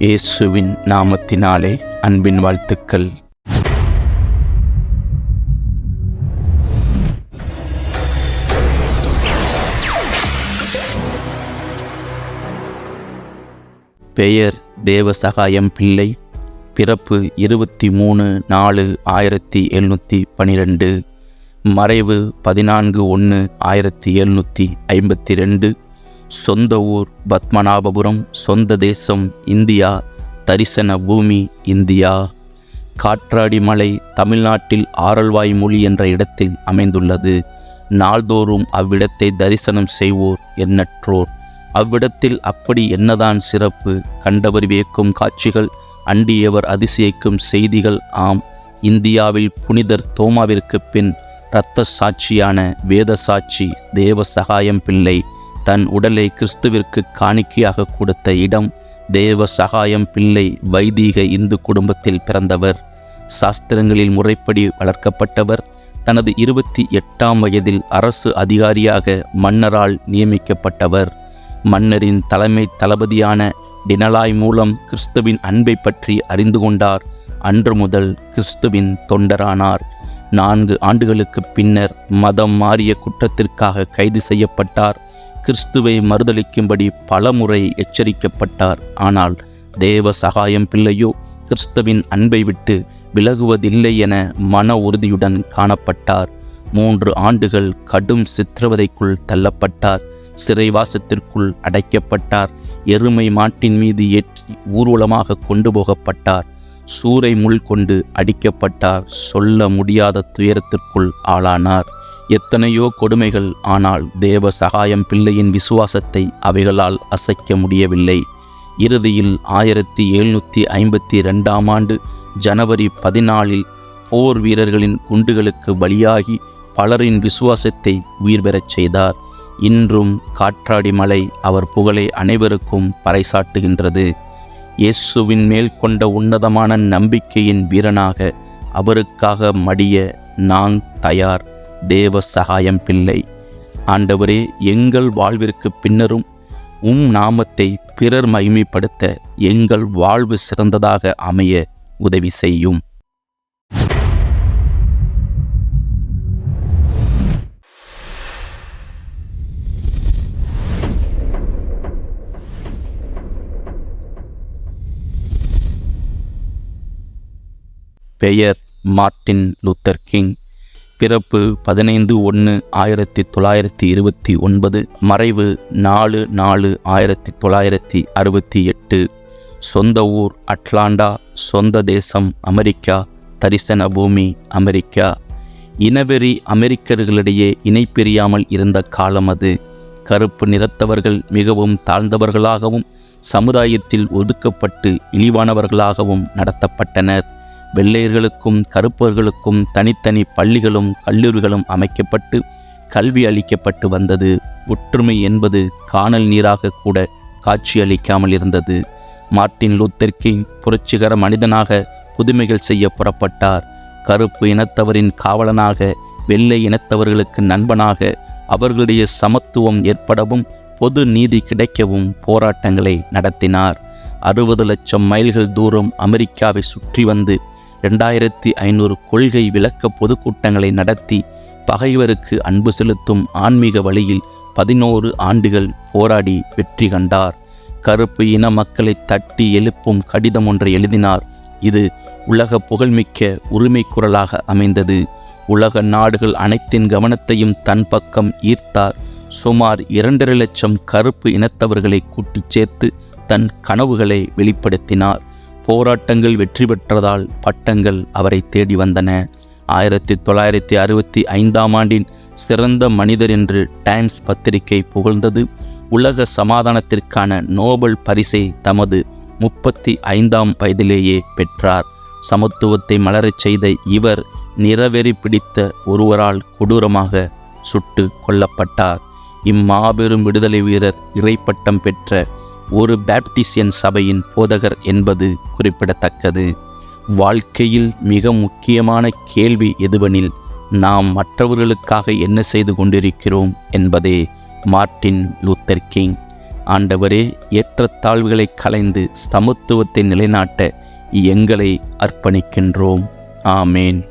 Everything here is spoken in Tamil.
இயேசுவின் நாமத்தினாலே அன்பின் வாழ்த்துக்கள். பெயர் தேவசகாயம் பிள்ளை பிறப்பு இருபத்தி மூணு நாலு ஆயிரத்தி எழுநூற்றி பனிரெண்டு மறைவு பதினான்கு ஒன்று ஆயிரத்தி எழுநூற்றி ஐம்பத்தி ரெண்டு சொந்த ஊர் பத்மநாபபுரம் சொந்த தேசம் இந்தியா தரிசன பூமி இந்தியா. காற்றாடி மலை தமிழ்நாட்டில் ஆரல்வாய் மொழி என்ற இடத்தில் அமைந்துள்ளது. நாள்தோறும் அவ்விடத்தை தரிசனம் செய்வோர் எண்ணற்றோர். அவ்விடத்தில் அப்படி என்னதான் சிறப்பு? கண்டவர் வியக்கும் காட்சிகள் அண்டியவர் அதிசயிக்கும் செய்திகள் ஆம். இந்தியாவில் புனிதர் தோமாவிற்கு பின் இரத்த சாட்சியான வேத சாட்சி தேவ சகாயம் பிள்ளை. தன் உடலை கிறிஸ்துவிற்கு காணிக்கையாக கொடுத்த இடம் தேவ சகாயம் பிள்ளை வைதீக இந்து குடும்பத்தில் பிறந்தவர். சாஸ்திரங்களில் முறைப்படி வளர்க்கப்பட்டவர். தனது இருபத்தி எட்டாம் வயதில் அரசு அதிகாரியாக மன்னரால் நியமிக்கப்பட்டவர். மன்னரின் தலைமை தளபதியான டினலாய் மூலம் கிறிஸ்துவின் அன்பை பற்றி அறிந்து கொண்டார். அன்று முதல் கிறிஸ்துவின் தொண்டரானார். நான்கு ஆண்டுகளுக்கு பின்னர் மதம் மாறிய குற்றத்திற்காக கைது செய்யப்பட்டார். கிறிஸ்துவை மறுதளிக்கும்படி பலமுறை எச்சரிக்கப்பட்டார். ஆனால் தேவ சகாயம் பிள்ளையோ கிறிஸ்துவின் அன்பை விட்டு விலகுவதில்லை என மன உறுதியுடன் காணப்பட்டார். மூன்று ஆண்டுகள் கடும் சித்திரவதைக்குள் தள்ளப்பட்டார். சிறைவாசத்திற்குள் அடைக்கப்பட்டார். எருமை மாட்டின் மீது ஏற்றி ஊர்வலமாக கொண்டு போகப்பட்டார். சூறை முள் கொண்டு அடிக்கப்பட்டார். சொல்ல முடியாத துயரத்திற்குள் ஆளானார். எத்தனையோ கொடுமைகள் ஆனால் தேவ சகாயம் பிள்ளையின் விசுவாசத்தை அவைகளால் அசைக்க முடியவில்லை. இறுதியில் ஆயிரத்தி எழுநூற்றி ஐம்பத்தி ரெண்டாம் ஆண்டு ஜனவரி பதினாலில் போர் வீரர்களின் குண்டுகளுக்கு பலியாகி பலரின் விசுவாசத்தை உயிர் பெறச் செய்தார். இன்றும் காற்றாடி மலை அவர் புகழை அனைவருக்கும் பறைசாட்டுகின்றது. இயேசுவின் மேல் கொண்ட உன்னதமான நம்பிக்கையின் வீரனாக அவருக்காக மடிய நான் தயார். தேவ சகாயம் பிள்ளை. ஆண்டவரே எங்கள் வாழ்விற்கு பின்னரும் உம் நாமத்தை பிறர் மகிமைப்படுத்த எங்கள் வாழ்வு சிறந்ததாக அமைய உதவி செய்யும். பெயர் மார்ட்டின் லூத்தர் கிங். பிறப்பு பதினைந்து ஒன்று ஆயிரத்தி தொள்ளாயிரத்தி இருபத்தி ஒன்பது மறைவு நாலு நாலு ஆயிரத்தி தொள்ளாயிரத்தி அறுபத்தி எட்டு. சொந்த ஊர் அட்லாண்டா சொந்த தேசம் அமெரிக்கா தரிசன பூமி அமெரிக்கா. இனவெறி அமெரிக்கர்களிடையே இணைப்பிரியாமல் இருந்த காலம் அது. கருப்பு நிறத்தவர்கள் மிகவும் தாழ்ந்தவர்களாகவும் சமுதாயத்தில் ஒதுக்கப்பட்டு இழிவானவர்களாகவும் நடத்தப்பட்டனர். வெள்ளையர்களுக்கும் கருப்பர்களுக்கும் தனித்தனி பள்ளிகளும் கல்லூரிகளும் அமைக்கப்பட்டு கல்வி அளிக்கப்பட்டு வந்தது. ஒற்றுமை என்பது காணல் நீராக கூட காட்சி அளிக்காமல் இருந்தது. மார்ட்டின் லூத்தர் கிங் புரட்சிகர மனிதனாக புதுமைகள் செய்ய புறப்பட்டார். கருப்பு இனத்தவரின் காவலனாக வெள்ளை இனத்தவர்களுக்கு நண்பனாக அவர்களுடைய சமத்துவம் ஏற்படவும் பொது நீதி கிடைக்கவும் போராட்டங்களை நடத்தினார். அறுபது லட்சம் மைல்கள் தூரம் அமெரிக்காவை சுற்றி வந்து ரெண்டாயிரத்தி ஐநூறு கொள்கை விளக்க பொதுக்கூட்டங்களை நடத்தி பகைவருக்கு அன்பு செலுத்தும் ஆன்மீக வழியில் பதினோரு ஆண்டுகள் போராடி வெற்றி கண்டார். கருப்பு இன மக்களை தட்டி எழுப்பும் கடிதம் ஒன்றை எழுதினார். இது உலக புகழ்மிக்க உரிமை குரலாக அமைந்தது. உலக நாடுகள் அனைத்தின் கவனத்தையும் தன் பக்கம் ஈர்த்தார். சுமார் இரண்டரை லட்சம் கருப்பு இனத்தவர்களை கூட்டிச் சேர்த்து தன் கனவுகளை வெளிப்படுத்தினார். போராட்டங்கள் வெற்றி பெற்றதால் பட்டங்கள் அவரை தேடி வந்தன. ஆயிரத்தி தொள்ளாயிரத்தி அறுபத்தி ஐந்தாம் ஆண்டின் சிறந்த மனிதர் என்று டைம்ஸ் பத்திரிகை புகழ்ந்தது. உலக சமாதானத்திற்கான நோபல் பரிசை தமது முப்பத்தி ஐந்தாம் வயதிலேயே பெற்றார். சமத்துவத்தை மலரச் செய்த இவர் நிறவெறி பிடித்த ஒருவரால் கொடூரமாக சுட்டு கொல்லப்பட்டார். இம்மாபெரும் விடுதலை வீரர் இறைப்பட்டம் பெற்ற ஒரு பேப்டிசியன் சபையின் போதகர் என்பது குறிப்பிடத்தக்கது. வாழ்க்கையில் மிக முக்கியமான கேள்வி எதுவெனில் நாம் மற்றவர்களுக்காக என்ன செய்து கொண்டிருக்கிறோம் என்பதே மார்ட்டின் லூத்தர் கிங். ஆண்டவரே ஏற்றத்தாழ்வுகளை கலைந்து சமத்துவத்தை நிலைநாட்ட எங்களை அர்ப்பணிக்கின்றோம். ஆமேன்.